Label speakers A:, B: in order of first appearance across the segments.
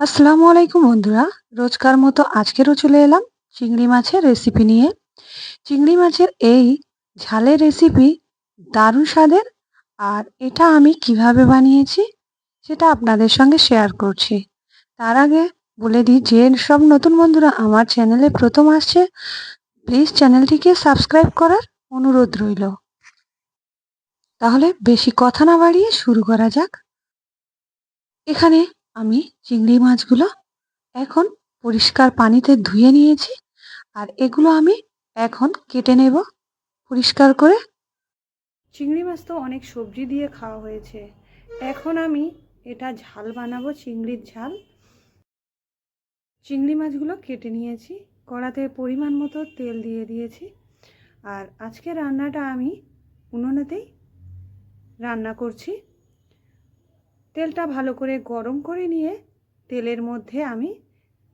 A: আসসালামু আলাইকুম বন্ধুরা। রোজকার মতো আজকেরও চলে এলাম চিংড়ি মাছের রেসিপি নিয়ে। চিংড়ি মাছের এই ঝালের রেসিপি দারুণ স্বাদের। আর এটা আমি কীভাবে বানিয়েছি সেটা আপনাদের সঙ্গে শেয়ার করছি। তার আগে বলে দিই, যে সব নতুন বন্ধুরা আমার চ্যানেলে প্রথম আসছে প্লিজ চ্যানেলটিকে সাবস্ক্রাইব করার অনুরোধ রইল। তাহলে বেশি কথা না বাড়িয়ে শুরু করা যাক। এখানে আমি চিংড়ি মাছগুলো এখন পরিষ্কার পানিতে ধুয়ে নিয়েছি আর এগুলো আমি এখন কেটে নেব পরিষ্কার করে। চিংড়ি মাছ তো অনেক সবজি দিয়ে খাওয়া হয়েছে। এখন আমি এটা ঝাল বানাবো, চিংড়ির ঝাল। চিংড়ি মাছগুলো কেটে নিয়েছি, কড়াতে পরিমাণ মতো তেল দিয়ে দিয়েছি। আর আজকে রান্নাটা আমি উনুনেতেই রান্না করছি। তেলটা ভালো করে গরম করে নিয়ে তেলের মধ্যে আমি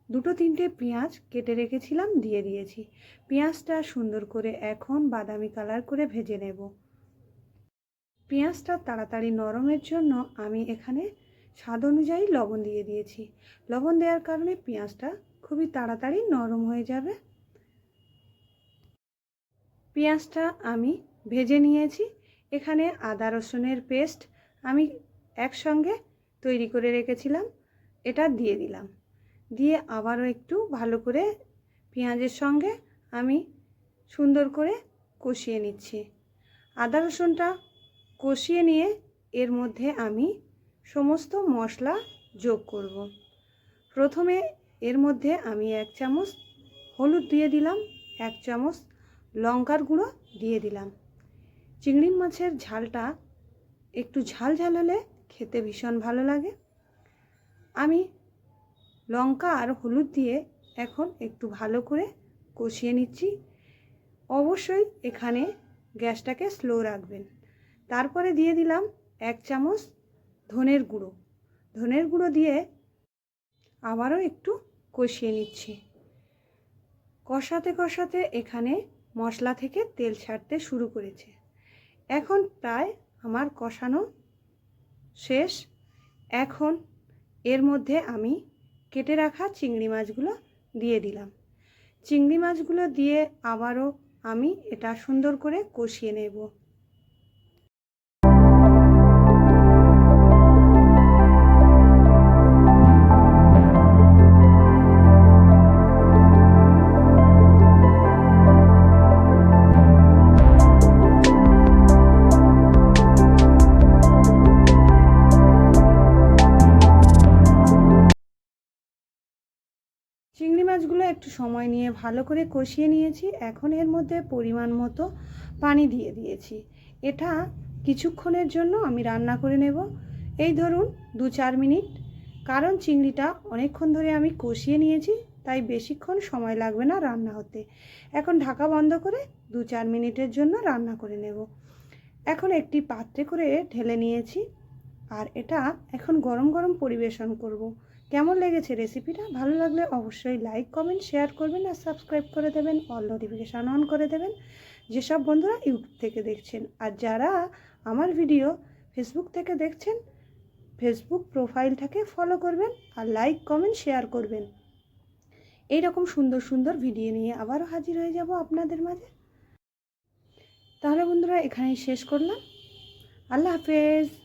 A: দুটো তিনটে পেঁয়াজ কেটে রেখেছিলাম, দিয়ে দিয়েছি। পেঁয়াজটা সুন্দর করে এখন বাদামি কালার করে ভেজে নেব। পেঁয়াজটা তাড়াতাড়ি নরমের জন্য আমি এখানে স্বাদ অনুযায়ী লবণ দিয়ে দিয়েছি। লবণ দেওয়ার কারণে পেঁয়াজটা খুবই তাড়াতাড়ি নরম হয়ে যাবে। পেঁয়াজটা আমি ভেজে নিয়েছি। এখানে আদা রসুনের পেস্ট আমি একসঙ্গে তৈরি করে রেখেছিলাম। এটা দিয়ে দিলাম। দিয়ে আবারও একটু ভালো করে পেঁয়াজের সঙ্গে আমি সুন্দর করে কষিয়ে নিচ্ছি। আদা রসুনটা কষিয়ে নিয়ে এর মধ্যে আমি সমস্ত মশলা যোগ করব। প্রথমে এর মধ্যে আমি এক চামচ হলুদ দিয়ে দিলাম, এক চামচ লঙ্কার গুঁড়ো দিয়ে দিলাম। চিংড়ি মাছের ঝালটা একটু ঝাল ঝাল হলে খেতে ভীষণ ভালো লাগে। আমি লঙ্কা আর হলুদ দিয়ে এখন একটু ভালো করে কষিয়ে নিচ্ছি। অবশ্যই এখানে গ্যাসটাকে স্লো রাখবেন। তারপরে দিয়ে দিলাম এক চামচ ধনের গুঁড়ো। ধনের গুঁড়ো দিয়ে আবারও একটু কষিয়ে নিচ্ছি। কষাতে কষাতে এখানে মশলা থেকে তেল ছাড়তে শুরু করেছে। এখন প্রায় আমার কষানো শেষ। এখন এর মধ্যে আমি কেটে রাখা চিংড়ি মাছগুলো দিয়ে দিলাম। চিংড়ি মাছগুলো দিয়ে আবারও আমি এটা সুন্দর করে কষিয়ে নেব। মাছগুলো একটু সময় নিয়ে ভালো করে কষিয়ে নিয়েছি। এখন এর মধ্যে পরিমাণ মতো পানি দিয়ে দিয়েছি। এটা কিছুক্ষণের জন্য আমি রান্না করে নেব। এই ধরুন দু চার মিনিট। কারণ চিংড়িটা অনেকক্ষণ ধরে আমি কষিয়ে নিয়েছি, তাই বেশিক্ষণ সময় লাগবে না রান্না হতে। এখন ঢাকা বন্ধ করে দু চার মিনিটের জন্য রান্না করে নেব। এখন একটি পাত্রে করে ঢেলে নিয়েছি। আর এটা এখন গরম গরম পরিবেশন করব। কেমন লেগেছে রেসিপিটা ভালো লাগলে অবশ্যই লাইক কমেন্ট শেয়ার করবেন আর সাবস্ক্রাইব করে দেবেন। অল নোটিফিকেশান অন করে দেবেন। যেসব বন্ধুরা ইউটিউব থেকে দেখছেন আর যারা আমার ভিডিও ফেসবুক থেকে দেখছেন ফেসবুক প্রোফাইলটাকে ফলো করবেন আর লাইক কমেন্ট শেয়ার করবেন। এই রকম সুন্দর সুন্দর ভিডিও নিয়ে আবারও হাজির হয়ে যাব আপনাদের মাঝে। তাহলে বন্ধুরা এখানেই শেষ করলাম। আল্লাহ হাফেজ।